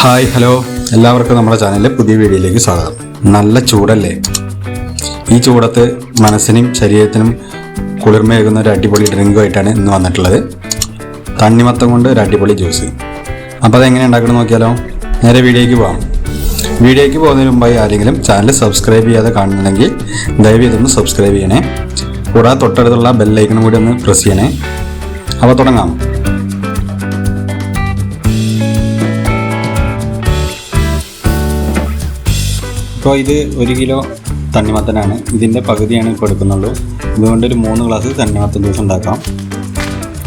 Hi hello. എല്ലാവർക്കും നമ്മുടെ ചാനലിലെ പുതിയ വീഡിയോയിലേക്ക് സ്വാഗതം. നല്ല ചൂടല്ലേ? ഈ ചൂടത്ത് മനസ്സിനും ശരീരത്തിനും കുളിർമയേകുന്ന ഒരു അടിപൊളി ഡ്രിങ്കുമായിട്ടാണ് ഇന്ന് വന്നിട്ടുള്ളത്. തണ്ണിമത്തം കൊണ്ട് ഒരു അടിപൊളി ജ്യൂസ്. അപ്പോൾ അതെങ്ങനെ ഉണ്ടാക്കണം നോക്കിയാലോ? നേരെ വീഡിയോയ്ക്ക് പോകാം വീഡിയോയ്ക്ക് പോകുന്നതിന് മുമ്പായി ആരെങ്കിലും ചാനൽ സബ്സ്ക്രൈബ് ചെയ്യാതെ കാണുന്നുണ്ടെങ്കിൽ ദയവ് ചെയ്തൊന്ന് സബ്സ്ക്രൈബ് ചെയ്യണേ. കൂടാതെ തൊട്ടടുത്തുള്ള ബെല്ലൈക്കണും കൂടി ഒന്ന് പ്രസ് ചെയ്യണേ. അപ്പോൾ തുടങ്ങാം. ഇപ്പോൾ ഇത് ഒരു കിലോ തണ്ണിമത്തനാണ്. ഇതിന്റെ പകുതിയാണ് ഇപ്പോൾ എടുക്കുന്നുള്ളൂ. അതുകൊണ്ട് ഒരു മൂന്ന് ഗ്ലാസ് തണ്ണിമത്തൻ ജ്യൂസ് ഉണ്ടാക്കാം.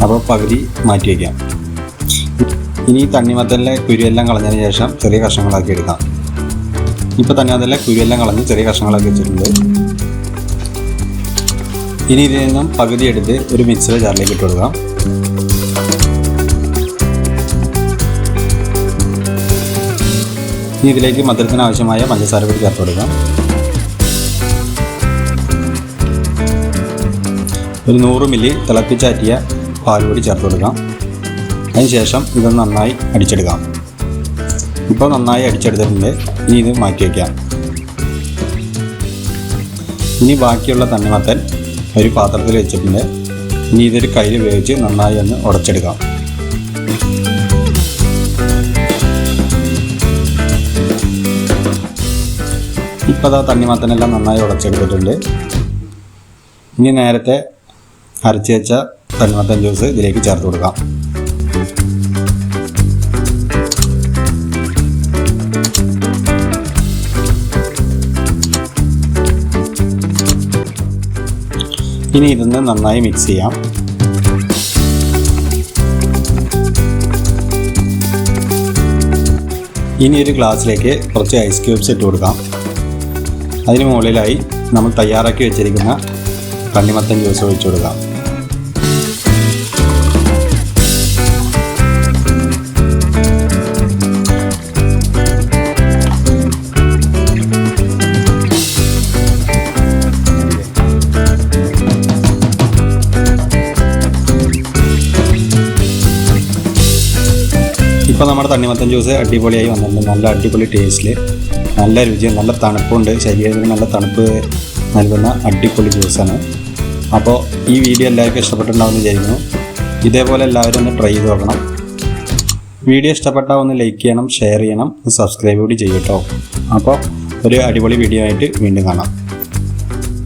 അപ്പോൾ പകുതി മാറ്റി വയ്ക്കാം ഇനി തണ്ണിമത്തനിലെ കുരുവെല്ലാം കളഞ്ഞതിന് ശേഷം ചെറിയ കഷ്ണങ്ങളാക്കി എടുക്കാം. ഇപ്പോൾ തണ്ണിമത്തനിലെ കുരുവെല്ലാം കളഞ്ഞ് ചെറിയ കഷ്ണങ്ങളാക്കി വെച്ചിട്ടുണ്ട്. ഇനി ഇതിൽ നിന്നും പകുതി എടുത്ത് ഒരു മിക്സർ ജാറിലേക്ക് ഇട്ട് കൊടുക്കാം. ഇനി ഇതിലേക്ക് മധുരത്തിന് ആവശ്യമായ പഞ്ചസാര കൂടി ചേർത്ത് കൊടുക്കാം ഒരു നൂറ് മില്ലി തിളപ്പിച്ചാറ്റിയ പാൽ കൂടി ചേർത്ത് കൊടുക്കാം അതിനുശേഷം ഇത് നന്നായി അടിച്ചെടുക്കാം. ഇപ്പോൾ നന്നായി അടിച്ചെടുത്തിട്ടുണ്ട്. ഇനി ഇത് മാറ്റി വയ്ക്കാം ഇനി ബാക്കിയുള്ള തണ്ണിമത്തൻ ഒരു പാത്രത്തിൽ വെച്ചിട്ടുണ്ട്. ഇനി ഇതൊരു കയ്യിൽ ഉപയോഗിച്ച് നന്നായി ഒന്ന് ഉടച്ചെടുക്കാം. ഇപ്പോൾ തണ്ണിമത്തനെല്ലാം നന്നായി ഉടച്ചെടുത്തിട്ടുണ്ട്. ഇനി നേരത്തെ അരച്ച് വെച്ച തണ്ണിമത്തൻ ജ്യൂസ് ഇതിലേക്ക് ചേർത്ത് കൊടുക്കാം. ഇനി ഇതൊന്ന് നന്നായി മിക്സ് ചെയ്യാം. ഇനി ഒരു ഗ്ലാസ്സിലേക്ക് കുറച്ച് ഐസ് ക്യൂബ്സ് ഇട്ട് കൊടുക്കാം. അതിന് മുകളിലായി നമ്മൾ തയ്യാറാക്കി വെച്ചിരിക്കുന്ന തണ്ണിമത്തൻ ജ്യൂസ് ഒഴിച്ചു കൊടുക്കാം. ഇപ്പോൾ നമ്മുടെ തണ്ണിമത്തൻ ജ്യൂസ് അടിപൊളിയായി വന്നിട്ടുണ്ട്. നല്ല അടിപൊളി ടേസ്റ്റിൽ നല്ല രുചിയും നല്ല തണുപ്പുണ്ട്. ശരീരത്തിന് നല്ല തണുപ്പ് നൽകുന്ന അടിപൊളി ജ്യൂസാണ് അപ്പോൾ ഈ വീഡിയോ എല്ലാവർക്കും ഇഷ്ടപ്പെട്ടിട്ടുണ്ടാവുമെന്ന് വിചാരിക്കുന്നു. ഇതേപോലെ എല്ലാവരും ഒന്ന് ട്രൈ ചെയ്ത് നോക്കണം. വീഡിയോ ഇഷ്ടപ്പെട്ടാൽ ഒന്ന് ലൈക്ക് ചെയ്യണം ഷെയർ ചെയ്യണം സബ്സ്ക്രൈബ് കൂടി ചെയ്യട്ടോ അപ്പോൾ ഒരു അടിപൊളി വീഡിയോ ആയിട്ട് വീണ്ടും കാണാം.